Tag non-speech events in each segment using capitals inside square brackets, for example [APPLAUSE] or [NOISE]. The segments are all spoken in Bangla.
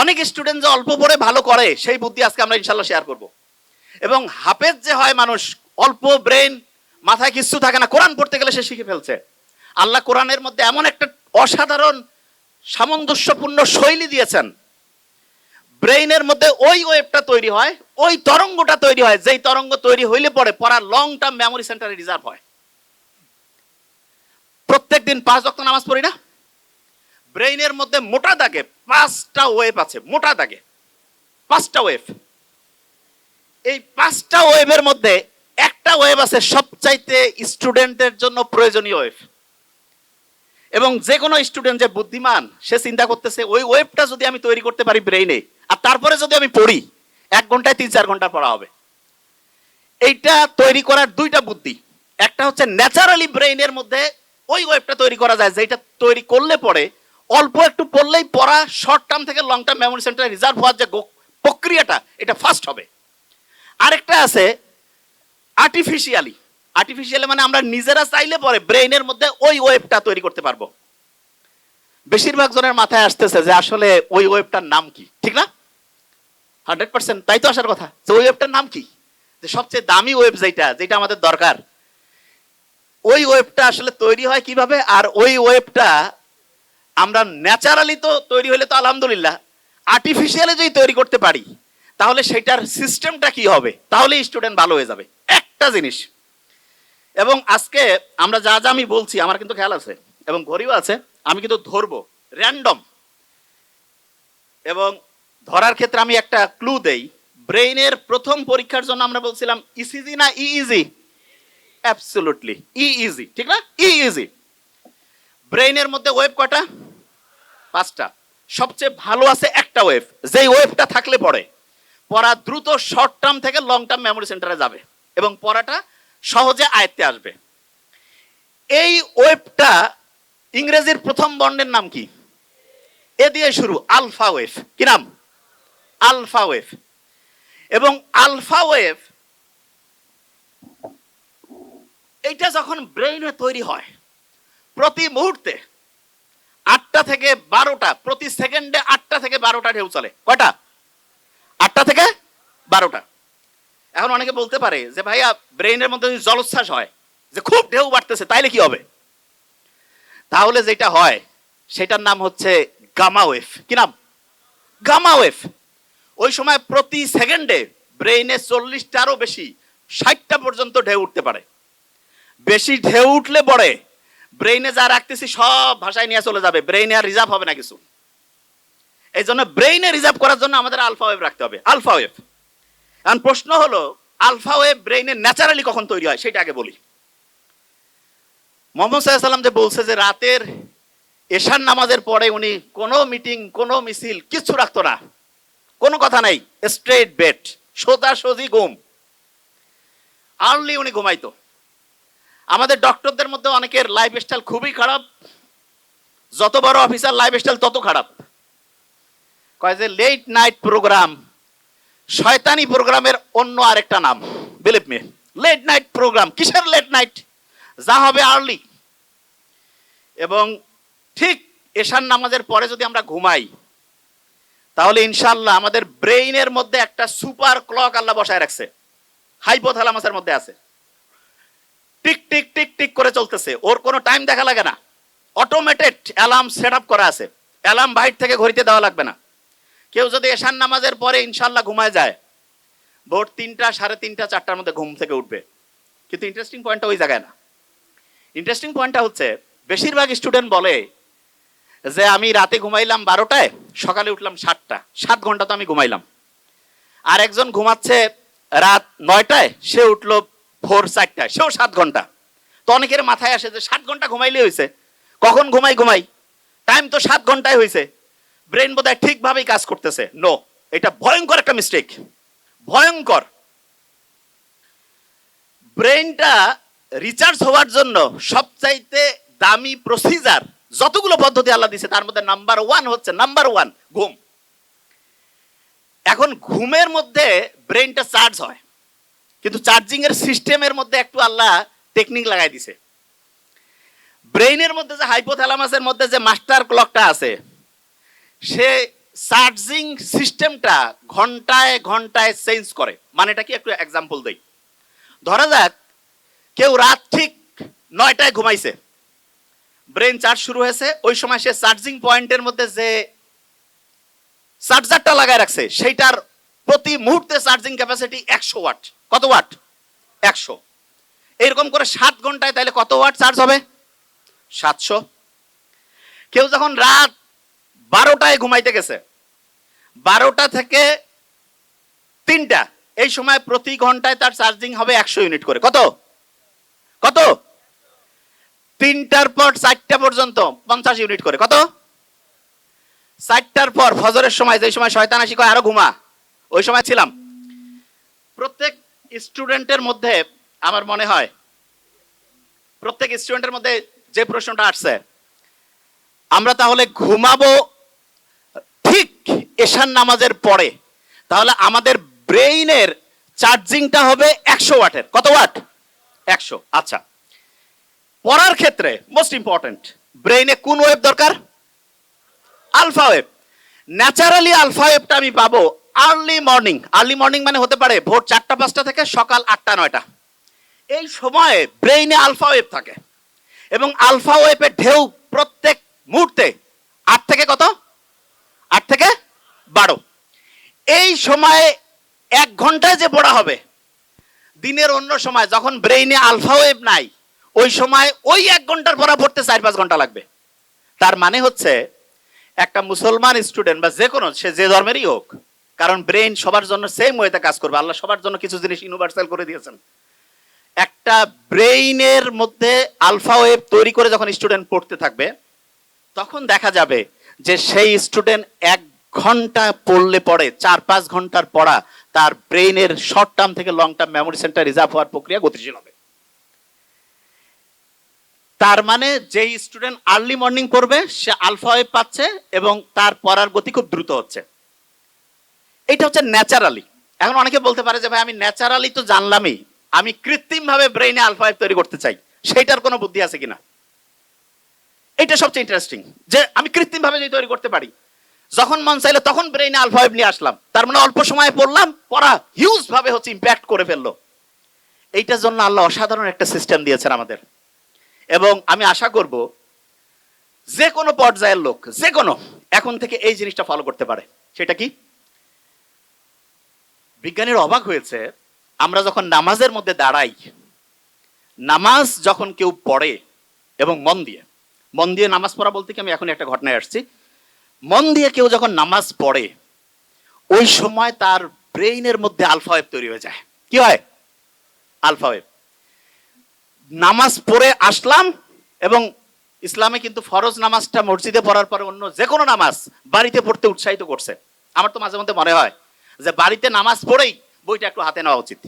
অনেক স্টুডেন্ট যে অল্প পড়ে ভালো করে, সেই বুদ্ধি আজকে আমরা ইনশাল্লাহ শেয়ার করব। এবং হাফেজ যে হয় মানুষ, অল্প ব্রেন মাথায় কিছু থাকে না, কোরআন পড়তে গেলে সে শিখে ফেলছে। আল্লাহ কোরআনের মধ্যে এমন একটা অসাধারণ, সামঞ্জস্যপূর্ণ শৈলী দিয়েছেন। ব্রেইনের মধ্যে ওই ওয়েবটা তৈরি হয়, ওই তরঙ্গটা তৈরি হয়, যেই তরঙ্গ তৈরি হইলে পরে পড়ার লং টার্ম মেমোরি সেন্টারে রিজার্ভ হয়। প্রত্যেক দিন পাঁচ রক্ত নামাজ পড়ি না? ব্রেইনের মধ্যে মোটা দাগে পাঁচটা ওয়েভ আছে, মোটা দাগে, পাঁচটা ওয়েভ। এই পাঁচটা ওয়েভের মধ্যে একটা ওয়েভ আছে সবচাইতে স্টুডেন্টের জন্য প্রয়োজনীয় ওয়েভ। এবং যে কোনো স্টুডেন্ট যে বুদ্ধিমান, সে চিন্তা করতেছে, ওই ওয়েবটা যদি আমি তৈরি করতে পারি ব্রেইনে, আর তারপরে যদি আমি পড়ি, এক ঘন্টায় তিন চার ঘণ্টা পড়া হবে। এইটা তৈরি করার দুইটা বুদ্ধি। একটা হচ্ছে ন্যাচারালি ব্রেইনের মধ্যে ওই ওয়েবটা তৈরি করা যায় যেটা তৈরি করলে পরে অল্প একটু পড়লেই পড়া শর্ট টার্ম থেকে লং টার্ম মেমোরি সেন্টারে রিজার্ভ হওয়ার যে প্রক্রিয়াটা, এটা ফাস্ট হবে। আরেকটা আছে আর্টিফিশিয়ালি আর্টিফিশিয়ালি মানে আমরা নিজেরা চাইলে পরে ব্রেইনের মধ্যে ওই ওয়েবটা তৈরি করতে পারব। বেশিরভাগ জনের মাথায় আসতেছে যে আসলে ওই ওয়েবটার নাম কি, ঠিক না? হান্ড্রেড পার্সেন্ট তাই তো আসার কথা। যে ওই ওয়েবটার নাম কি? যে সবচেয়ে দামি ওয়েব যেটা যেটা আমাদের দরকার। ওই ওয়েবটা আসলে তৈরি হয় কীভাবে? আর ওই ওয়েবটা আমরা ন্যাচারালি তো তৈরি হলে তো আলহামদুলিল্লাহ আর্টিফিশিয়ালি যদি তৈরি করতে পারি, তাহলে সেটার সিস্টেমটা কি হবে? তাহলে স্টুডেন্ট ভালো হয়ে যাবে। একটা জিনিস। এবং আজকে আমরা যা যা আমি বলছি, আমার কিন্তু খেয়াল আছে, এবং ঘড়িও আছে, আমি কিন্তু ধরবো র্যান্ডম এবং ধরার ক্ষেত্রে আমি একটা ক্লু দেই, ব্রেইনের প্রথম পরীক্ষার জন্য আমরা বলছিলাম ইসিজি না ইইজি অ্যাবসলুটলি ইইজি ঠিক না? ইইজি ব্রেইনের মধ্যে ওয়েব কটা পাঁচটা। সবচেয়ে ভালো আছে একটা ওয়েভ যেই ওয়েভটা থাকলে পড়ে। পড়া দ্রুত শর্ট টার্ম থেকে লং টার্ম মেমোরি সেন্টারে যাবে এবং পড়াটা সহজে আয়ত্তে আসবে। এই ওয়েভটা ইংরেজির প্রথম বর্ণের নাম কি? এ দিয়ে শুরু আলফা ওয়েভ কি নাম? আলফা ওয়েভ এবং আলফা ওয়েভ এইটা যখন ব্রেইনে তৈরি হয় প্রতি মুহূর্তে আটটা থেকে বারোটা, প্রতি সেকেন্ডে আটটা থেকে বারোটা ঢেউ চলে। কয়টা? আটটা থেকে বারোটা। এখন অনেকে বলতে পারে যে, ভাইয়া, ব্রেইনের মধ্যে যদি জলোচ্ছ্বাস হয়, যে খুব ঢেউ বাড়তেছে, তাইলে কি হবে? তাহলে যেটা হয়, সেটার নাম হচ্ছে গামা ওয়েভ। কি নাম? Gamma wave. ওই সময় প্রতি সেকেন্ডে ব্রেইনে চল্লিশটারও বেশি, ষাটটা পর্যন্ত ঢেউ উঠতে পারে। বেশি ঢেউ উঠলে পরে ব্রেইনে যা রাখতেছি, সব ভাষায় নিয়ে চলে যাবে। ব্রেইনে আর রিজার্ভ হবে না কিছু। এই জন্য ব্রেইনে রিজার্ভ করার জন্য আমাদের আলফা ওয়েভ রাখতে হবে। আলফা ওয়েভ এখন প্রশ্ন হলো আলফা ওয়েভ ব্রেইনে ন্যাচারালি কখন তৈরি হয়, সেটা আগে বলি। মোহাম্মদ সাল্লাম যে বলছে যে রাতের এশার নামাজের পরে উনি কোনো মিটিং কোনো মিছিল কিচ্ছু রাখতো না। কোনো কথা নাই। স্ট্রেট বেড সোজা সোজি ঘুম। আর্লি উনি ঘুমাইতো। আমাদের ডক্টরদের মধ্যে অনেকের লাইফ স্টাইল খুবই খারাপ। যত বড় অফিসার লাইফ স্টাইল তত খারাপ। কয় যে লেট নাইট প্রোগ্রাম শয়তানি প্রোগ্রামের অন্য আরেকটা নাম। Believe me late night program কিসের লেট নাইট যা হবে আর্লি এবং ঠিক এশার নামাজের পরে যদি আমরা ঘুমাই, তাহলে ইনশাল্লাহ আমাদের ব্রেইনের মধ্যে একটা সুপার ক্লক আল্লাহ বসায় রাখছে। হাইপোথ্যালামাসের মধ্যে আছে। টিক টিক টিক টিক করে চলতেছে। ওর কোনো টাইম দেখা লাগে না। অটোমেটেড অ্যালার্ম সেট আপ করা আছে। অ্যালার্ম বাইর থেকে ঘড়িতে দেওয়া লাগবে না। কেউ যদি এশান নামাজের পরে ইনশাল্লাহ ঘুমায় যায়, ভোর তিনটা, সাড়ে তিনটা, চারটার মধ্যে ঘুম থেকে উঠবে। কিন্তু ইন্টারেস্টিং পয়েন্টটা ওই জায়গায় না। ইন্টারেস্টিং পয়েন্টটা হচ্ছে, বেশিরভাগ স্টুডেন্ট বলে যে, আমি রাতে ঘুমাইলাম বারোটায়, সকালে উঠলাম সাতটা। সাত ঘণ্টা তো আমি ঘুমাইলাম। আর একজন ঘুমাচ্ছে রাত নয়টায়, সে উঠল ভোর চারটায়, সেও সাত ঘণ্টা। তো অনেকের মাথায় আসে যে সাত ঘণ্টা ঘুমাইলে হয়েছে কখন ঘুমাই ঘুমাই? টাইম তো সাত ঘন্টায় হয়েছে ব্রেন বোধহয় ঠিকভাবেই কাজ করতেছে। নো এটা ভয়ঙ্কর একটা মিস্টেক ভয়ঙ্কর। ব্রেনটা রিচার্জ হওয়ার জন্য সবচাইতে দামি প্রসিজার যতগুলো পদ্ধতি আল্লাহ দিছে, তার মধ্যে নাম্বার ওয়ান হচ্ছে নাম্বার ওয়ান ঘুম। এখন ঘুমের মধ্যে ব্রেনটা চার্জ হয়। কিন্তু চার্জিং এর সিস্টেমের মধ্যে একটু আল্লাহ টেকনিক লাগাই দিছে। ব্রেইনের মধ্যে যে হাইপোথ্যালামাসের মধ্যে যে মাস্টার ক্লকটা আছে, সে চার্জিং সিস্টেমটা ঘন্টায় ঘন্টায় চেঞ্জ করে। মানে এটা কি একটু এক্সাম্পল দেই। ধরা যাক, কেউ রাত ঠিক নয়টায় ঘুমাইছে। ব্রেন চার্জ শুরু হয়েছে, ওই সময় সে চার্জিং পয়েন্টের মধ্যে যে চার্জারটা লাগায় রাখছে, সেইটার প্রতি মুহূর্তে চার্জিং ক্যাপাসিটি একশো ওয়াট কত ওয়াট? একশো। এরকম করে সাত ঘন্টায় তাহলে কত ওয়াট চার্জ হবে? সাতশো। কেউ যখন রাত বারোটায় ঘুমাইতে গেছে, বারোটা থেকে তিনটা, এই সময় প্রতি ঘন্টায় তার চার্জিং হবে একশো ইউনিট করে। কত? কত? তিনটার পর চারটা পর্যন্ত পঞ্চাশ ইউনিট করে। কত? চারটার পর, ফজরের সময় যে সময় শয়তান আসি কয়, আরও ঘুমা। ওই সময় ছিলাম। প্রত্যেক স্টুডেন্টের মধ্যে আমার মনে হয়, প্রত্যেক স্টুডেন্টের মধ্যে যে প্রশ্নটা আসছে, আমরা তাহলে ঘুমাবো ঠিক এশান নামাজের পরে, তাহলে আমাদের ব্রেইনের চার্জিংটা হবে একশো ওয়াটের। কত ওয়াট? একশো। আচ্ছা। পড়ার ক্ষেত্রে মোস্ট ইম্পর্টেন্ট ব্রেইনে কোন ওয়েব দরকার? আলফা ওয়েব ন্যাচারালি আলফা ওয়েবটা আমি পাবো আর্লি মর্নিং আর্লি মর্নিং মানে হতে পারে ভোর চারটা, পাঁচটা থেকে সকাল আটটা, নয়টা। এই সময়ে ব্রেইনে আলফা ওয়েব থাকে এবং আলফা ওয়েবের ঢেউ প্রত্যেক মুহূর্তে আট থেকে কত? আট থেকে বারো। এই সময়ে এক ঘন্টায় যে পড়া হবে, দিনের অন্য সময় যখন ব্রেইনে আলফা ওয়েব নাই, ওই সময় ওই এক ঘণ্টার পড়া পড়তে চার, পাঁচ ঘণ্টা লাগবে। তার মানে হচ্ছে, একটা মুসলমান স্টুডেন্ট বা যে কোনো সে যে ধর্মেরই হোক কারণ ব্রেইন সবার জন্য সেম ওয়েতে কাজ করবে। আল্লাহ সবার জন্য কিছু জিনিস ইউনিভার্সাল করে দিয়েছেন। একটা ব্রেইনের মধ্যে আলফা ওয়েভ তৈরি করে যখন স্টুডেন্ট পড়তে থাকবে, তখন দেখা যাবে যে সেই স্টুডেন্ট এক ঘণ্টা পড়লে পড়ে চার পাঁচ ঘণ্টার পড়া তার ব্রেইনের শর্ট টার্ম থেকে long term memory centre reserve হওয়ার প্রক্রিয়া গতিশীল হবে। তার মানে যেই স্টুডেন্ট আর্লি মর্নিং পড়বে, সে আলফা ওয়েভ পাচ্ছে এবং তার পড়ার গতি খুব দ্রুত হচ্ছে। এটা হচ্ছে ন্যাচারালি। এখন অনেকে বলতে পারে যে, ভাই, আমি ন্যাচারালি তো জানলামই। আমি কৃত্রিম ভাবে ব্রেইনে আলফা ওয়েভ তৈরি করতে চাই। সেইটার কোনো বুদ্ধি আছে কিনা? এটা সবচেয়ে ইন্টারেস্টিং যে আমি কৃত্রিম ভাবে যদি তৈরি করতে পারি, যখন মন চাইলো তখন ব্রেইনে আলফা ওয়েভ নিয়ে আসলাম। তার মানে অল্প সময়ে পড়লাম, পড়া হিউজ ভাবে হচ্ছে ইম্প্যাক্ট করে ফেলল। এইটার জন্য আল্লাহ অসাধারণ একটা সিস্টেম দিয়েছেন আমাদের। এবং আমি আশা করব, যে কোনো পর্যায়ের লোক, যে কোনো, এখন থেকে এই জিনিসটা ফলো করতে পারে। সেটা কি? বিজ্ঞানীর অবাক হয়েছে, আমরা যখন নামাজের মধ্যে দাঁড়াই, নামাজ যখন কেউ পড়ে এবং মন দিয়ে মন দিয়ে নামাজ পড়া বলতে কি আমি এখন একটা ঘটনায় আসছি, মন দিয়ে কেউ যখন নামাজ পড়ে, ওই সময় তার ব্রেইনের মধ্যে আলফা ওয়েব তৈরি হয়ে যায়। কি হয়? Alpha wave. নামাজ পড়ে আসলাম এবং ইসলামে কিন্তু ফরজ নামাজটা মসজিদে পড়ার পরে অন্য যে কোনো নামাজ বাড়িতে পড়তে উৎসাহিত করছে। আমার তো মাঝে মধ্যে মনে হয় যে বাড়িতে নামাজ পড়েই বইটা একটু হাতে নেওয়া উচিত।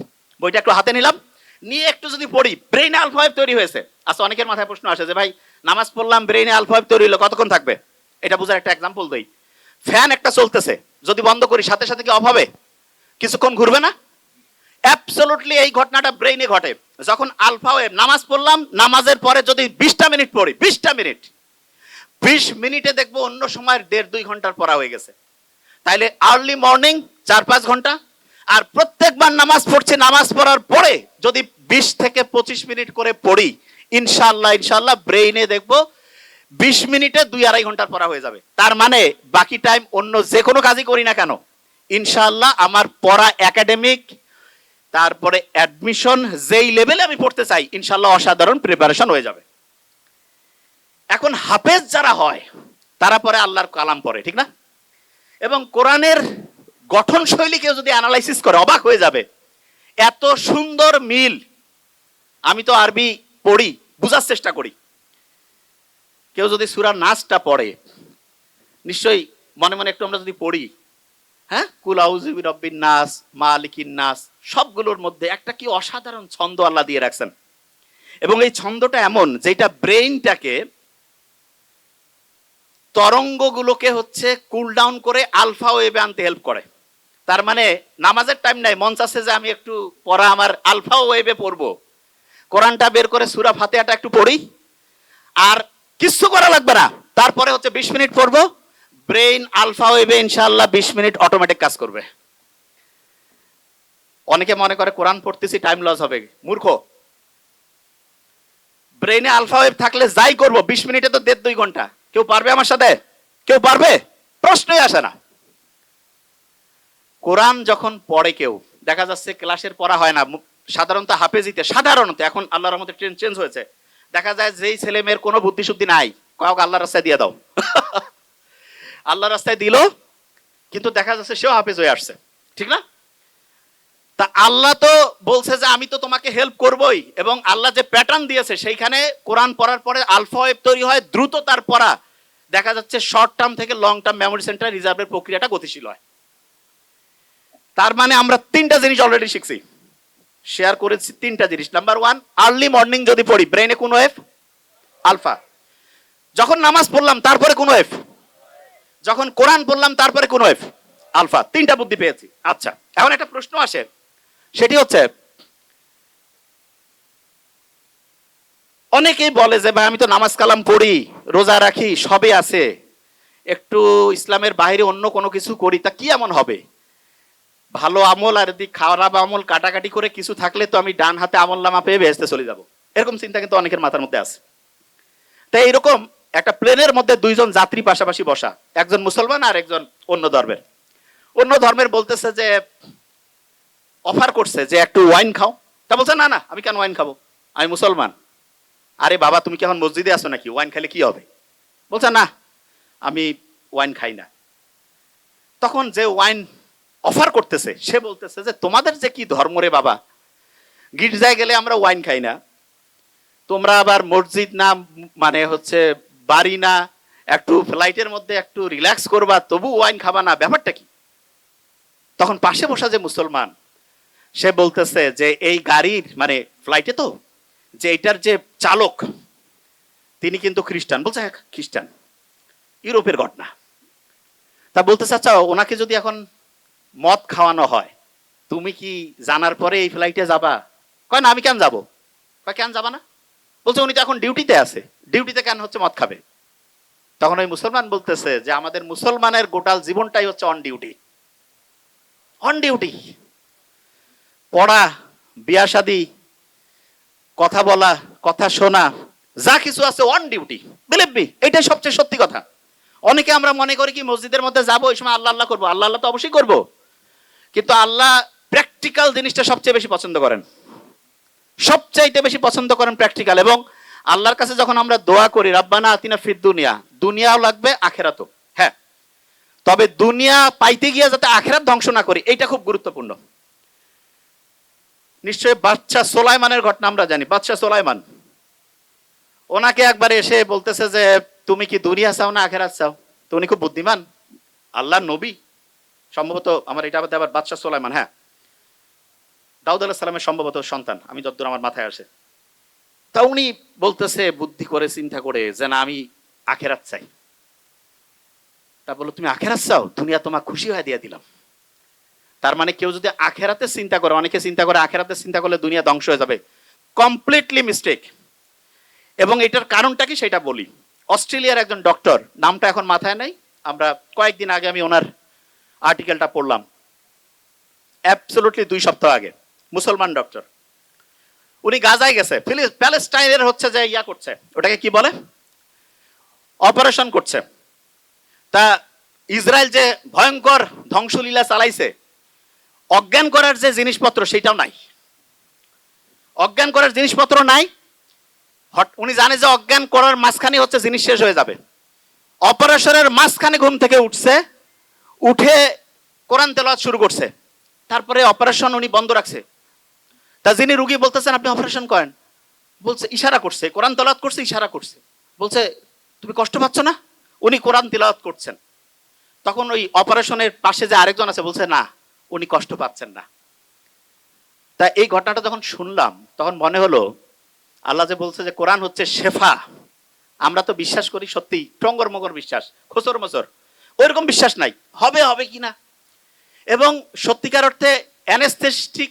বইটা একটু হাতে নিলাম, নিয়ে একটু যদি পড়ি ব্রেইনে আলফাইভ তৈরি হয়েছে। আচ্ছা অনেকের মাথায় প্রশ্ন আসে যে ভাই, নামাজ পড়লাম ব্রেইনে আলফাইভ তৈরি হলো, কতক্ষণ থাকবে? এটা বোঝার একটা এক্সাম্পল দেই। ফ্যান একটা চলতেছে, যদি বন্ধ করি, সাথে সাথে কি অফ হবে? কিছুক্ষণ ঘুরবে না? অ্যাবসলুটলি এই ঘটনাটা ব্রেইনে ঘটে। যখন আলফা ওয়েভ নামাজ পড়লাম, নামাজের পরে যদি বিশটা মিনিট পড়ি, বিশটা মিনিট, বিশ মিনিটে দেখব অন্য সময়ের দেড় দুই ঘণ্টার পড়া হয়ে গেছে। তাইলে আর্লি মর্নিং চার পাঁচ ঘণ্টা। আর প্রত্যেকবার নামাজ পড়ছি, নামাজ পড়ার পরে যদি বিশ থেকে পঁচিশ মিনিট করে পড়ি ইনশাল্লাহ ইনশাল্লাহ ব্রেইনে দেখব বিশ মিনিটে দুই আড়াই ঘণ্টার পড়া হয়ে যাবে। তার মানে বাকি টাইম অন্য যে কোনো কাজই করি না কেন ইনশাল্লাহ আমার পড়া একাডেমিক তারপরে অ্যাডমিশন যেই লেভেলে আমি পড়তে চাই ইনশাল্লাহ অসাধারণ প্রিপারেশন হয়ে যাবে। এখন হাফেজ যারা হয়, তারা পরে আল্লাহর কালাম পড়ে, ঠিক না? এবং কোরআনের গঠন শৈলী কেউ যদি অ্যানালাইসিস করে, অবাক হয়ে যাবে। এত সুন্দর মিল। আমি তো আরবি পড়ি, বুঝার চেষ্টা করি। কেউ যদি সুরা নাচটা পড়ে, নিশ্চয়ই মনে মনে একটু আমরা যদি পড়ি হ্যাঁ? কুল আউজিবি রব্বিন নাস, মালিকিন নাস, সবগুলোর মধ্যে একটা কি অসাধারণ ছন্দ আল্লাহ দিয়ে রাখছেন। এবং এই ছন্দটা এমন, যেটা ব্রেইনটাকে তরঙ্গগুলোকে হচ্ছে কুল ডাউন করে আলফা ওয়েবে আনতে হেল্প করে। তার মানে নামাজের টাইম নাই মন চাচ্ছে যে আমি একটু পড়া আমার আলফা ওয়েবে পড়ব। কোরআনটা বের করে সুরা ফাতেহাটা একটু পড়ি। আর কিচ্ছু করা লাগবে না। তারপরে হচ্ছে বিশ মিনিট পড়ব। ব্রেইন আলফা ওয়েবে ইনশাআল্লাহ বিশ মিনিট অটোমেটিক কাজ করবে। অনেকে মনে করে কোরআন পড়তেছি টাইম লস হবে। মূর্খ। ব্রেইনে আলফা ওয়েভ থাকলে যাই করব, বিশ মিনিটে তো দেড় দুই ঘণ্টা। কেউ পারবে আমার সাথে? কেউ পারবে? প্রশ্নই আসে না। কোরআন যখন পড়ে কেউ দেখা যাচ্ছে ক্লাসের পড়া হয় না সাধারণত হাফেজিতে সাধারণত এখন আল্লাহর রহমতে ট্রেন চেঞ্জ হয়েছে। দেখা যায় যেই ছেলে মেয়ের কোনো বুদ্ধি শুদ্ধি নাই কাউকে আল্লাহ রাস্তায় দিয়ে দাও। [LAUGHS] আল্লাহ রাস্তায় দিল কিন্তু দেখা যাচ্ছে সেও হাফেজ হয়ে আসছে। ঠিক না? তা আল্লাহ তো বলছে যে আমি তো তোমাকে হেল্প করবই। এবং আল্লাহ যে প্যাটার্ন দিয়েছে সেইখানে কোরআন পড়ার পরে আলফা ওয়েব তৈরি হয় দ্রুত তার পড়া। দেখা যাচ্ছে শর্ট টার্ম থেকে লং টার্ম মেমোরি সেন্টার রিজার্ভের প্রক্রিয়াটা গতিশীল হয়। তার মানে আমরা তিনটা জিনিস অলরেডি শিখছি। শেয়ার করেছি তিনটা জিনিস। নাম্বার ওয়ান আর্লি মর্নিং যদি পড়ি ব্রেনে কোন ওয়েভ আলফা যখন নামাজ পড়লাম, তারপরে কোন ওয়েভ যখন কোরআন পড়লাম, তারপরে কোন ওয়েভ আলফা তিনটা বুদ্ধি পেয়েছি। আচ্ছা এখন একটা প্রশ্ন আসে। সেটি হচ্ছে, অনেকেই বলে যে, ভাই, আমি তো নামাজ কালাম পড়ি, রোজা রাখি, সবই আছে। একটু ইসলামের বাইরে অন্য কোনো কিছু করি, তা কি এমন হবে? ভালো আমল আর যদি খারাপ আমল কাটাকাটি করে কিছু থাকলে তো আমি ডান হাতে আমল নামা পেয়ে ভেস্তে চলে যাব। এরকম চিন্তা কিন্তু অনেকের মাথার মধ্যে আছে। তাই এরকম একটা প্লেনের মধ্যে দুইজন যাত্রী পাশাপাশি বসা, একজন মুসলমান আর একজন অন্য ধর্মের। অন্য ধর্মের বলতেছে যে অফার করছে যে, একটু ওয়াইন খাও। তা বলছে, না না, আমি কেন ওয়াইন খাব? আমি মুসলমান। আরে বাবা, তুমি কি এখন মসজিদে আসো নাকি? ওয়াইন খেলে কি হবে? বলছে, না, আমি ওয়াইন খাই না। তখন যে ওয়াইন অফার করতেছে। সে বলতেছে যে, তোমাদের যে কি ধর্ম রে বাবা? গির্জায় গেলে আমরা ওয়াইন খাই না। তোমরা আবার মসজিদ না মানে হচ্ছে বাড়ি না, একটু ফ্লাইটের মধ্যে একটু রিল্যাক্স করবা, তবু ওয়াইন খাবা না। ব্যাপারটা কি? তখন পাশে বসা যে মুসলমান, সে বলতেছে যে, এই গাড়ির মানে ফ্লাইটে তো, যে এটার যে চালক, তিনি কিন্তু খ্রিস্টান। বলছে হ্যাঁ খ্রিস্টান। ইউরোপের ঘটনা। তা বলতেছে আচ্ছা ওনাকে যদি এখন মদ খাওয়ানো হয়। তুমি কি জানার পরে এই ফ্লাইটে যাবা? কয় না, আমি কেন যাব? কয়, কেন যাবা না? বলছে, উনি তো এখন ডিউটিতে আছে। ডিউটিতে কেন হচ্ছে মদ খাবে? তখন ওই মুসলমান বলতেছে যে, আমাদের মুসলমানের গোটাল জীবনটাই হচ্ছে অন ডিউটি অন ডিউটি পড়া, বিয়া শাদি, কথা বলা, কথা শোনা, যা কিছু আছে অন ডিউটি বিলিভ মি এটাই সবচেয়ে সত্যি কথা। অনেকে আমরা মনে করি কি, মসজিদের মধ্যে যাব ওই সময় আল্লাহ আল্লাহ করব। আল্লাহ আল্লাহ তো অবশ্যই করব। কিন্তু আল্লাহ প্র্যাকটিক্যাল জিনিসটা সবচেয়ে বেশি পছন্দ করেন। সবচাইতে বেশি পছন্দ করেন প্র্যাকটিক্যাল এবং আল্লাহর কাছে যখন আমরা দোয়া করি, রাব্বানা আতিনা ফির দুনিয়া দুনিয়াও লাগবে, আখেরাতও। হ্যাঁ। তবে দুনিয়া পাইতে গিয়ে যাতে আখেরাত ধ্বংস না করি, এইটা খুব গুরুত্বপূর্ণ। নিশ্চয়ই বাচ্চা সোলাইমানের ঘটনা আমরা জানি বাচ্চা সোলাইমান। ওনাকে একবার এসে বলতেছে যে, তুমি কি দুনিয়া চাও না আখেরাত চাও? তো উনি খুব বুদ্ধিমান আল্লাহ নবী। সম্ভবত আমার এটা আবার বাদশাহ সোলাইমান হ্যাঁ। দাউদ আলাহ সালামের সম্ভবত সন্তান, আমি যতদূর আমার মাথায় আসে। তা উনি বলতেছে, বুদ্ধি করে, চিন্তা করে যে না আমি আখেরাত চাই। তা বলল, তুমি আখেরাত চাও? দুনিয়া তোমার খুশি হয়ে দিয়ে দিলাম। তার মানে কেউ যদি আখেরাতে চিন্তা করে, অনেকে চিন্তা করে, আখেরাতে চিন্তা করলে দুনিয়া ধ্বংস হয়ে যাবে। কমপ্লিটলি মিস্টেক এবং এটার কারণটা কি সেটা বলি। অস্ট্রেলিয়ার একজন ডক্টর, নামটা এখন মাথায় নাই। আমরা কয়েকদিন আগে আমি ওনার আর্টিকেলটা পড়লাম। অ্যাবসলুটলি দুই সপ্তাহ আগে। মুসলমান ডক্টর উনি গাজায় গেছে। প্যালেস্টাইনের হচ্ছে যে ইয়া করছে। ওটাকে কি বলে? অপারেশন করছে। তা ইসরায়েল যে ভয়ঙ্কর ধ্বংসলীলা চালাইছে, অজ্ঞান করার যে জিনিসপত্র সেটাও নাই। অজ্ঞান করার জিনিসপত্র নাই। উনি জানে যে অজ্ঞান করার মাঝখানে হচ্ছে জিনিস শেষ হয়ে যাবে। অপারেশনের মাঝখানে ঘুম থেকে উঠছে। উঠে কোরআন তেলাওয়াত শুরু করছে। তারপরে অপারেশন উনি বন্ধ রাখছে। তা যিনি রুগী বলতেছেন, আপনি অপারেশন করেন। বলছে, ইশারা করছে। কোরআন তেলাওয়াত করছে, ইশারা করছে। বলছে, তুমি কষ্ট পাচ্ছ না? উনি কোরআন তেলাওয়াত করছেন। তখন ওই অপারেশনের পাশে যে আরেকজন আছে, বলছে, না, উনি কষ্ট পাচ্ছেন না। তা এই ঘটনাটা যখন শুনলাম, তখন মনে হলো, আল্লাহ যে বলছে যে কোরআন হচ্ছে শেফা। আমরা তো বিশ্বাস করি সত্যি টঙ্গর মগর বিশ্বাস, খোসর মসর। ওইরকম বিশ্বাস নাই। হবে হবে কি না? এবং সত্যিকার অর্থে অ্যানেস্থেটিক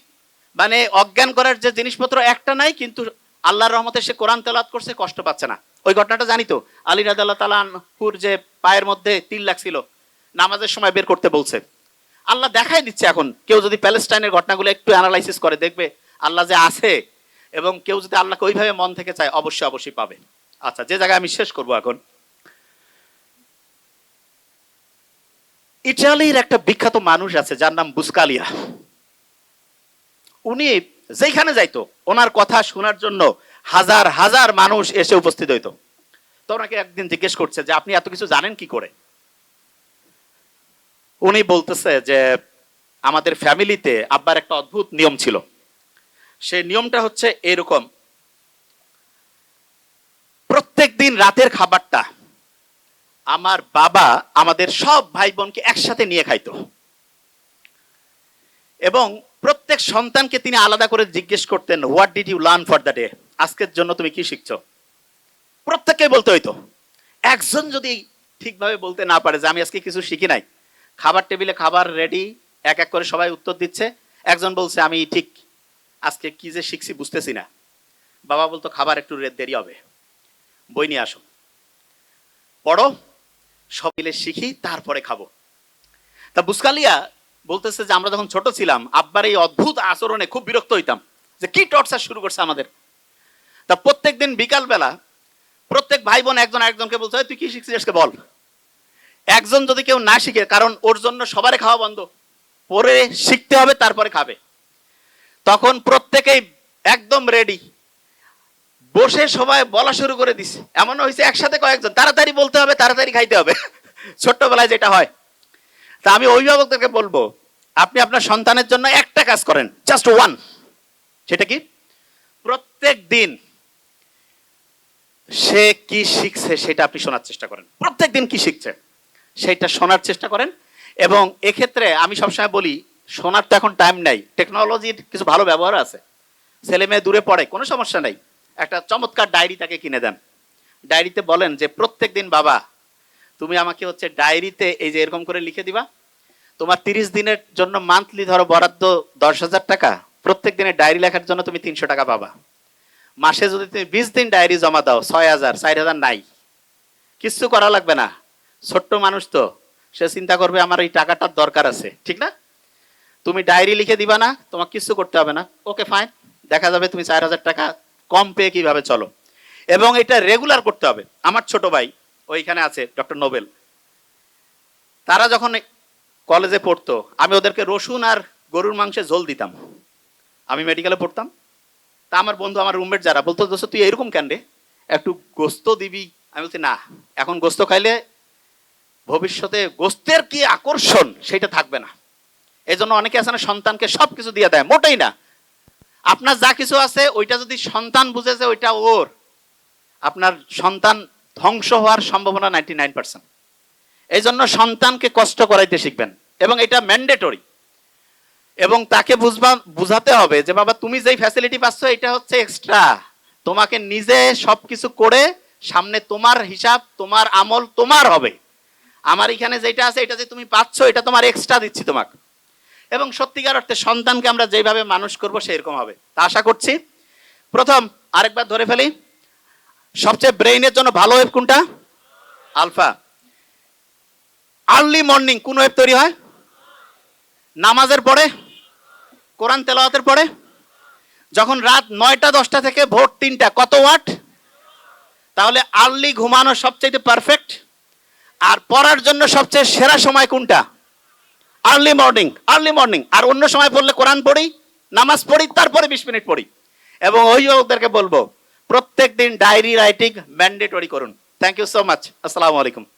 মানে অজ্ঞান করার যে জিনিসপত্র একটা নাই, কিন্তু আল্লাহর রহমতে সে কোরআন তেলাত করছে, কষ্ট পাচ্ছে না। ওই ঘটনাটা জানি তো। আলী রাদাল্লাহ তালানহুর যে পায়ের মধ্যে তিল লাগছিল, নামাজের সময় বের করতে বলছে। আল্লাহ দেখাই দিচ্ছে এখন, কেউ যদি প্যালেস্টাইনের ঘটনাগুলো একটু অ্যানালাইসিস করে, দেখবে আল্লাহ যে আছে, এবং কেউ যদি আল্লাহকে ওইভাবে মন থেকে চায়, অবশ্যই অবশ্যই পাবে। আচ্ছা যে জায়গায় আমি শেষ করব এখন ইটালির একটা বিখ্যাত মানুষ আছে, যার নাম বুসকালিয়া। উনি যেখানে যাইতো, ওনার কথা শোনার জন্য হাজার হাজার মানুষ এসে উপস্থিত হইতো। তো ওনাকে একদিন জিজ্ঞেস করছে যে, আপনি এত কিছু জানেন কি করে? উনি বলতেছে যে, আমাদের ফ্যামিলিতে আব্বার একটা অদ্ভুত নিয়ম ছিল। সেই নিয়মটা হচ্ছে এরকম। প্রত্যেক দিন রাতের খাবারটা আমার বাবা আমাদের সব ভাই বোনকে একসাথে নিয়ে খাইতো। এবং প্রত্যেক সন্তানকে তিনি আলাদা করে জিজ্ঞেস করতেন what did you learn for the day আজকের জন্য তুমি কি শিখছো? প্রত্যেককে বলতে হইতো। একজন যদি ঠিকভাবে বলতে না পারে যে আমি আজকে কিছু শিখি নাই, খাবার টেবিলে খাবার রেডি এক এক করে সবাই উত্তর দিচ্ছে, একজন বলছে, আমি ঠিক আজকে কি যে শিখছি বুঝতেছি না। বাবা বলতো, খাবার একটু দেরি হবে। বই নিয়ে আসো। পড়ো। সব মিলে শিখি, তারপরে খাব। তা বুসকালিয়া বলতেছে যে, আমরা যখন ছোট ছিলাম, আব্বার এই অদ্ভুত আচরণে খুব বিরক্ত হইতাম যে, কি টর্চার শুরু করছে আমাদের। তা প্রত্যেক দিন বিকালবেলা প্রত্যেক ভাই বোন একজন একজনকে বলছে, "এই, তুই কি শিখছিস আজকে? বল। একজন যদি কেউ না শিখে, কারণ ওর জন্য সবারই খাওয়া বন্ধ, পরে শিখতে হবে, তারপরে খাবে। তখন প্রত্যেকেই একদম রেডি বসে সবাই বলা শুরু করে দিছে। এমন হয়েছে একসাথে কয়েকজন, তাড়াতাড়ি বলতে হবে, তাড়াতাড়ি খাইতে হবে। ছোট্টবেলায় যেটা হয়। তা আমি অভিভাবকদেরকে বলব, আপনি আপনার সন্তানের জন্য একটা কাজ করেন জাস্ট ওয়ান সেটা কি? প্রত্যেক দিন সে কি শিখছে সেটা আপনি শোনার চেষ্টা করেন। প্রত্যেক দিন কি শিখছে সেটা শোনার চেষ্টা করেন। এবং এক্ষেত্রে আমি সবসময় বলি, শোনার তো এখন টাইম নাই। টেকনোলজির কিছু ভালো ব্যবহার আছে। ছেলে মেয়ে দূরে পড়ে, কোনো সমস্যা নাই। একটা চমৎকার ডায়েরি তাকে কিনে দেন। ডায়েরিতে বলেন যে, প্রত্যেক দিন বাবা, তুমি আমাকে হচ্ছে ডায়েরিতে এই যে এরকম করে লিখে দিবা, তোমার তিরিশ দিনের জন্য মান্থলি ধরো বরাদ্দ দশ হাজার টাকা, প্রত্যেক দিনের ডায়েরি লেখার জন্য তুমি তিনশো টাকা পাবা। মাসে যদি তুমি বিশ দিন ডায়েরি জমা দাও, ছয় হাজার চার হাজার নাই। কিচ্ছু করা লাগবে না। ছোট্ট মানুষ তো, সে চিন্তা করবে আমার এই টাকাটার দরকার আছে, ঠিক না? তুমি ডায়েরি লিখে দিবা না, তোমাকে কিছু করতে হবে না। Okay, fine. দেখা যাবে তুমি চার হাজার টাকা কম পেয়ে কীভাবে চলো? এবং এটা রেগুলার করতে হবে। আমার ছোট ভাই ওইখানে আছে ডক্টর নোবেল। তারা যখন কলেজে পড়তো, আমি ওদেরকে রসুন আর গরুর মাংসে ঝোল দিতাম। আমি মেডিকেলে পড়তাম। তা আমার বন্ধু, আমার রুমমেট যারা বলতো, দোস্ত, তুই এরকম কেন রে? একটু গোস্ত দিবি? আমি বলছি, না, এখন গোস্ত খাইলে ভবিষ্যতে গোস্তের কি আকর্ষণ, সেটা থাকবে না। এই জন্য অনেকে আছে না, সন্তানকে সব কিছু দিয়ে দেয়, মোটেই না। আপনার যা কিছু আছে, ওইটা যদি সন্তান বুঝেছে, ওইটা ওর। আপনার সন্তান ধ্বংস হওয়ার সম্ভাবনা নাইনটি নাইন পার্সেন্ট। এই জন্য সন্তানকে কষ্ট করাইতে শিখবেন, এবং এটা ম্যান্ডেটরি। এবং তাকে বুঝবা, বুঝাতে হবে যে, বাবা, তুমি যেই ফ্যাসিলিটি পাচ্ছ, এটা হচ্ছে এক্সট্রা তোমাকে নিজে সবকিছু করে সামনে তোমার হিসাব, তোমার আমল তোমার হবে। আমার এখানে যেটা আছে, এটা যে তুমি পাচ্ছ, এটা তোমার এক্সট্রা দিচ্ছি তোমাকে। এবং সত্যিকার অর্থে সন্তানকে আমরা যেভাবে মানুষ করব সেরকম হবে। তা আশা করছি। প্রথম আরেকবার ধরে ফেলি। সবচেয়ে ব্রেইনের জন্য ভালো ওয়েব কোনটা? আলফা। আর্লি মর্নিং কোন ওয়েব তৈরি হয়? নামাজের পরে? কোরআন তেলাওয়াতের পরে? যখন রাত নয়টা, দশটা থেকে ভোর তিনটা, কত ওয়াট? তাহলে আর্লি ঘুমানো সবচেয়ে পারফেক্ট। আর পড়ার জন্য সবচেয়ে সেরা সময় কোনটা? আর্লি মর্নিং আর্লি মর্নিং আর অন্য সময় পড়লে কোরআন পড়ি, নামাজ পড়ি, তারপরে বিশ মিনিট পড়ি। এবং অভিভাবকদেরকে বলব প্রত্যেক দিন ডায়েরি রাইটিং ম্যান্ডেটরি করুন। থ্যাংক ইউ সো মাচ আসসালামু আলাইকুম।